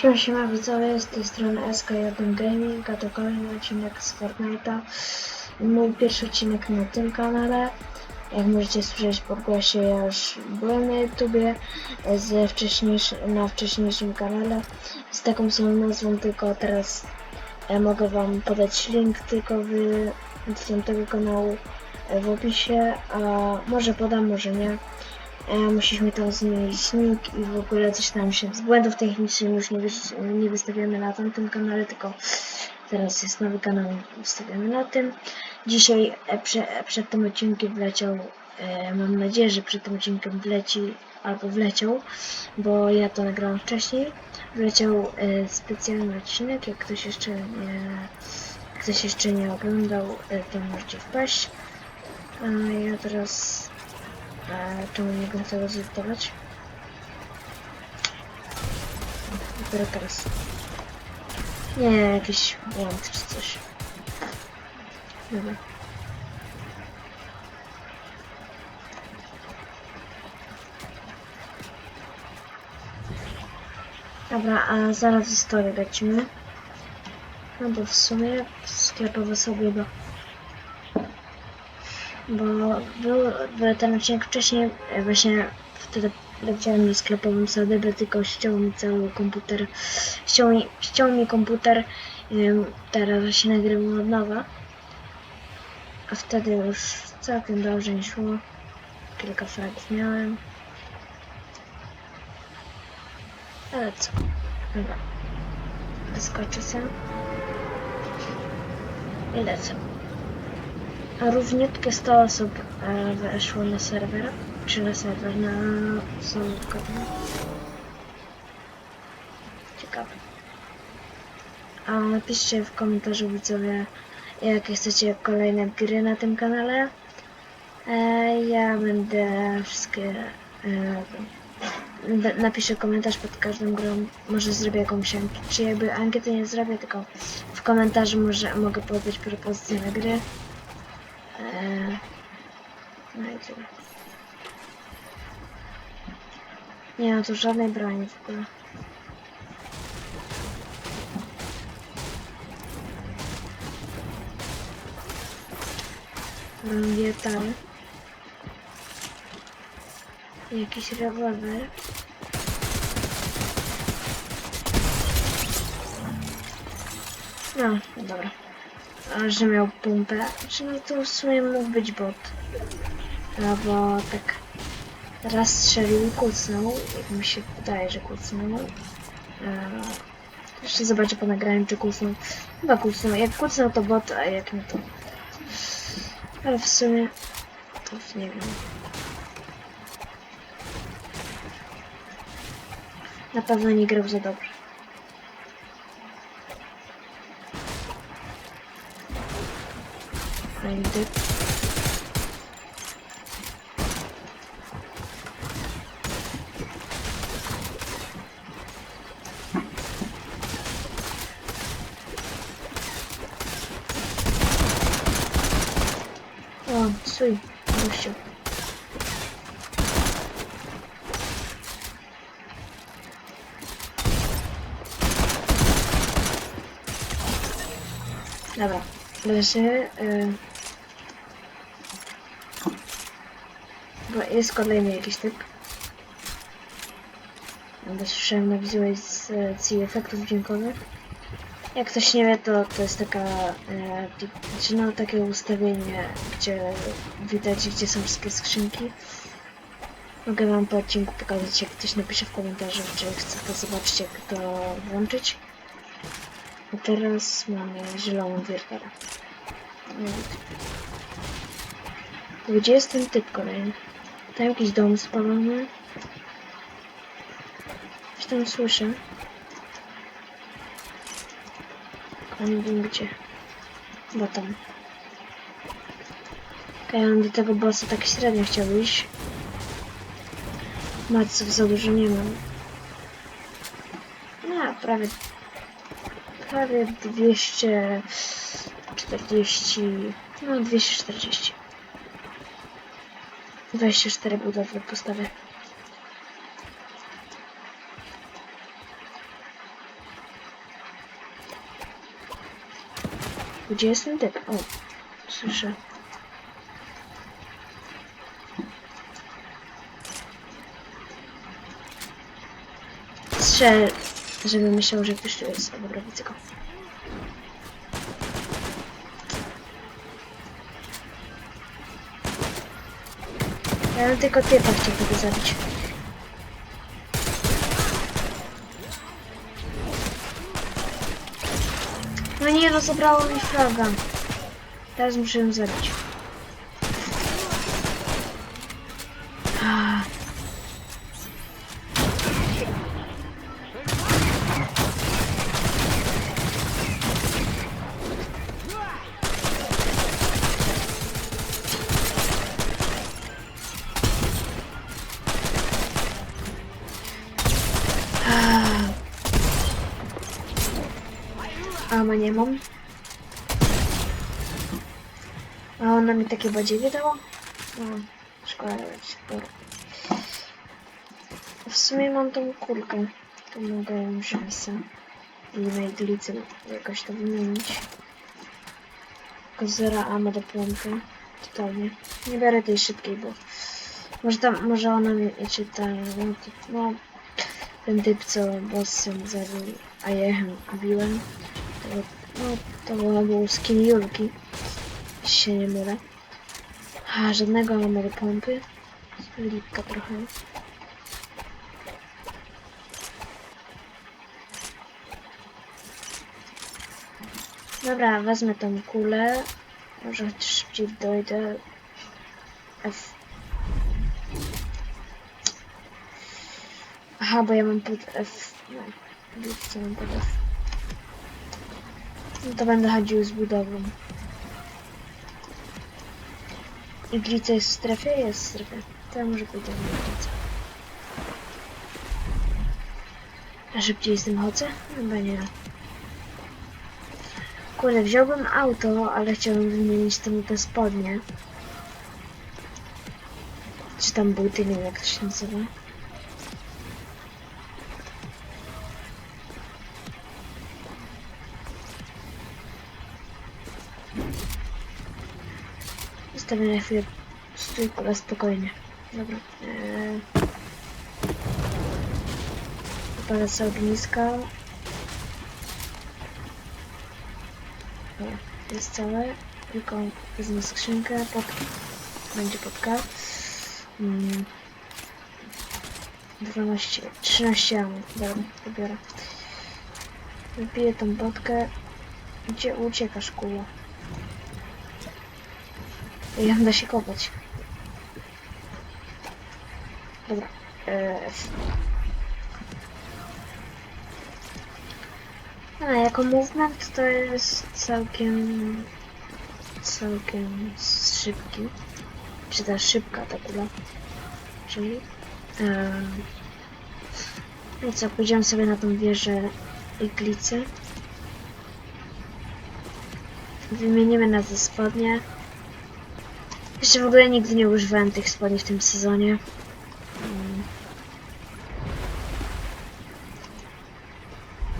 Siema, siema widzowie, z tej strony SK1 Gaming, a to kolejny odcinek z Fortnite'a. Mój pierwszy odcinek na tym kanale. Jak możecie słyszeć po głosie, ja już byłem na YouTubie z wcześniejszy, na wcześniejszym kanale z taką samą nazwą, tylko teraz e, mogę wam podać link tylko w, do tego kanału e, w opisie, a może podam, może nie. E, musieliśmy tam zmienić nick i w ogóle coś tam się z błędów technicznych już nie, wys- nie wystawiamy na tamtym kanale, tylko teraz jest nowy kanał, wystawiamy na tym. Dzisiaj e, prze, e, przed tym odcinkiem wleciał, mam nadzieję, że przed tym odcinkiem wleci albo wleciał, bo ja to nagrałam wcześniej. Wleciał specjalny odcinek, jak ktoś jeszcze nie, ktoś jeszcze nie oglądał, to możecie wpaść. A ja teraz a czemu nie chcę tego zedytować? Dopiero teraz. Nie, jakiś błąd czy coś. Dobra. Dobra, a zaraz historię lecimy. No bo w sumie sklepowe sobie bo bo był, ten odcinek wcześniej, e, właśnie wtedy leciałem na sklepowym sadebę, tylko ściął mi cały komputer, ściął mi, ściął mi komputer, em, teraz się nagrywam od nowa, a wtedy już całkiem dobrze nie szło, kilka fragów miałem, ale co, dobra, wyskoczę sobie i lecę. A równiutkie 100 osób e, weszło na serwer, czy na serwer, na samotkę. Ciekawe. A napiszcie w komentarzu widzowie, jakie chcecie kolejne gry na tym kanale. E, ja będę wszystkie... E, napiszę komentarz pod każdą grą, może zrobię jakąś ankietę, czy jakby ankiety nie zrobię, tylko w komentarzu może mogę podać propozycje na gry. No tyle. Nie ma tu żadnej broni w ogóle. Wietal. Jakiś rewolwer. No, dobra. Że miał pompę. Czy no to w sumie mógł być bot. No bo tak raz strzelił i kucnął. Jak mi się wydaje, że kucnął. Eee, jeszcze zobaczę po nagraniu, czy kucnął. Chyba kucnął. Jak kucnął to bot, a jak nie to... Ale w sumie... To nie wiem. Na pewno nie grał za dobrze. Fajny typ. O, suj, gościu. Dobra, leży. Y Jest kolejny jakiś typ. Będę słyszałem na wizualizacji efektów dźwiękowych. Jak ktoś nie wie, to to jest taka, e, znaczy no, takie ustawienie, gdzie widać, gdzie są wszystkie skrzynki. Mogę wam po odcinku pokazać, jak ktoś napisze w komentarzu, czy chce to zobaczyć, jak to włączyć. A teraz mamy zieloną wiertarę. Gdzie jest ten typ kolejny? Tam jakiś dom spalony. Coś tam słyszę. Nie wiem gdzie. Bo tam. Okej, okay, do tego bossa tak średnio chciał iść. Maców za dużo nie mam. No, prawie... Prawie 240... No, 240. 24 budowle postawy. Gdzie jest ten typ? O, słyszę. Strzel, żeby myślał, że ktoś tu jest. O, dobra, widzę go. Ja bym tylko typa chciał tego zabić. No nie, no zabrało mi fraga. Teraz muszę ją zabić. Nie mam. A ona mi takie badziewie dała? No, szkoda. Dobra. W sumie mam tą kulkę. To mogę ją wziąć sam. I na iglicy jakoś to wymienić. Tylko zera ama do pompy. Totalnie. Nie biorę tej szybkiej, bo może tam, może ona mnie czyta. No, no ten typ, co bossem zabił, a ja biłem. No, to było, był skin Julki. Jeśli się nie mylę. A, żadnego do pompy. Lipka trochę. Dobra, wezmę tą kulę. Może chociaż szybciej dojdę. F. Aha, bo ja mam pod F. No, wiecie, mam pod F. No to będę chodził z budową. Iglica jest w strefie? Jest w strefie. To ja może pójdę na iglicę. A szybciej z tym chodzę? Chyba nie. Kurde, wziąłbym auto, ale chciałbym wymienić tam te spodnie. Czy tam buty, nie wiem jak to się nazywa. Zostawię na chwilę stój, ale spokojnie. Dobra. Eee... Wypalę sobie ogniska. Dobra, jest całe. Tylko wezmę skrzynkę, pod... będzie podka. Mm. 12, 13 ammo. Dobra, pobiorę. Wypiję tą podkę. Gdzie uciekasz, kulo? Jak da się kopać? Dobra. Eee. A, jako movement to jest całkiem... całkiem szybki. Czy ta szybka ta kula. Czyli... Eee, no co, pójdziemy sobie na tą wieżę iglicy. Wymienimy na te spodnie. Jeszcze w ogóle nigdy nie używałem tych spodni w tym sezonie. Mm.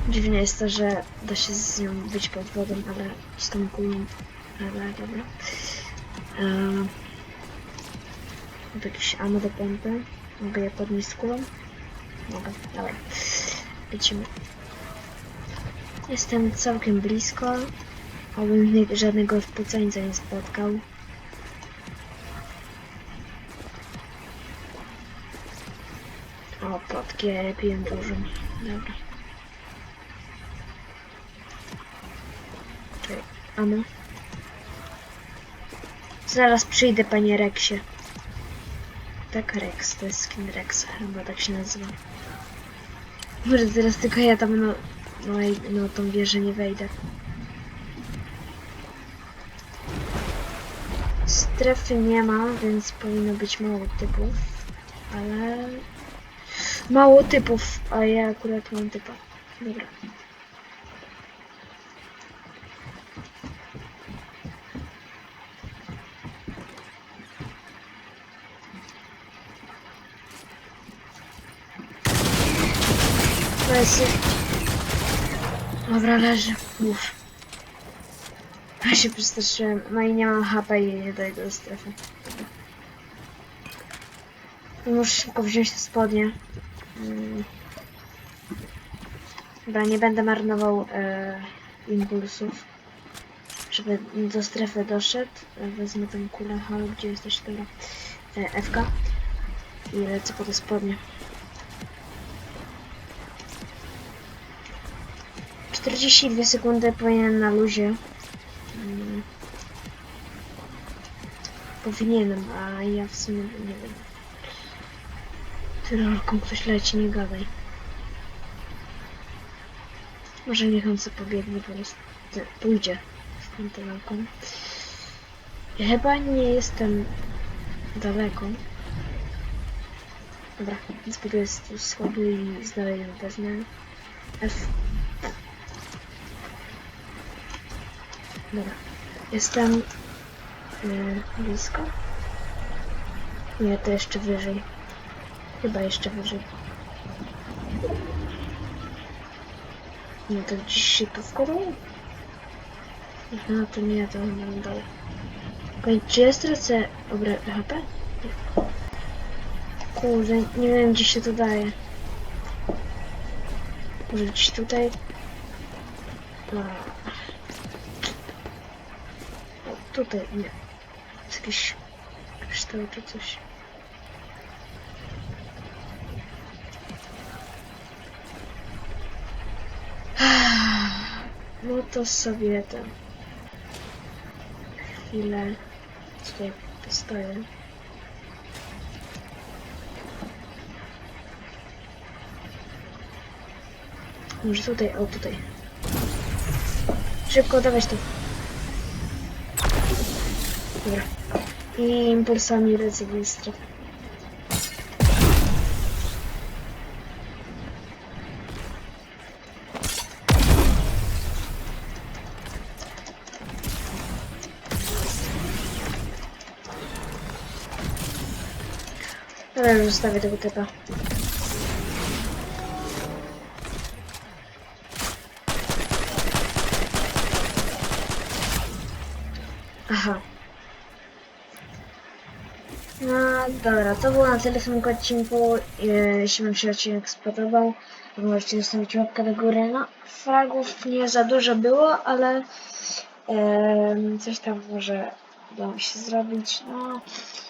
Dziwne jest to, że da się z nią być pod wodą, ale z tą kulą. Dobra. Eee, Mam tu jakieś ammo do pompy. Mogę je podnieść z kulą? Mogę, dobra. Lecimy. Jestem całkiem blisko. Nie- żadnego wpucańca nie spotkał. Je piję dużo. Dobra. Czekaj, amo. Zaraz przyjdę, panie Rexie. Tak, Rex, to jest skin Rexa, chyba tak się nazywa. Może teraz tylko ja tam no, no, no tą wieżę nie wejdę. Strefy nie ma, więc powinno być mało typów, ale mało typów, a ja akurat mam typa. Dobra. Dobra, leży. Uff. Ja się przestraszyłem. No i nie mam HP i nie dojdę do strefy. Muszę szybko wziąć te spodnie. Mm. Dobra, nie będę marnował e, impulsów. Żeby do strefy doszedł. E, Wezmę tę kulę. Halo, gdzie jesteś teraz? E, FK. I lecę po te spodnie. 42 sekundy powinien na luzie. Mm. Powinienem, a ja w sumie nie wiem. Tyrolką ktoś leci, nie gadaj. Może niech on sobie pobiegnie po prostu. Pójdzie z tą tyrolką. Ja chyba nie jestem daleko. Dobra, zbuduję tu schody i dalej wezmę. F. Dobra. Jestem yy, blisko. Nie, to jeszcze wyżej. Chyba jeszcze wyżej. Nie, to gdzieś się tu wkładał? No to nie, to nie mam dalej. Okej, czy ja stracę obra HP? Kurde, nie wiem gdzie się to daje. Może gdzieś tutaj? No. O, tutaj, nie. Jest jakiś kształt czy coś. No to sobie ten. Chwilę. Tutaj postoję. Może tutaj, o tutaj. Szybko, dawać to. Dobra. I impulsami lecę do Dobra, już zostawię tego typa. Aha. No dobra, to było na tyle w tym odcinku. E, Jeśli Wam się odcinek spodobał, to możecie zostawić łapkę do góry. No, fragów nie za dużo było, ale em, coś tam może udało mi się zrobić. No, e,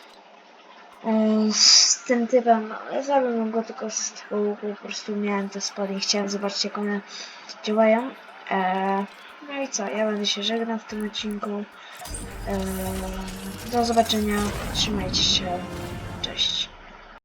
z tym typem, ja zrobiłem go tylko z łuku, po prostu miałem te spodnie, chciałem zobaczyć jak one działają. E, no i co, ja będę się żegnał w tym odcinku. Eee, Do zobaczenia. Trzymajcie się. Cześć.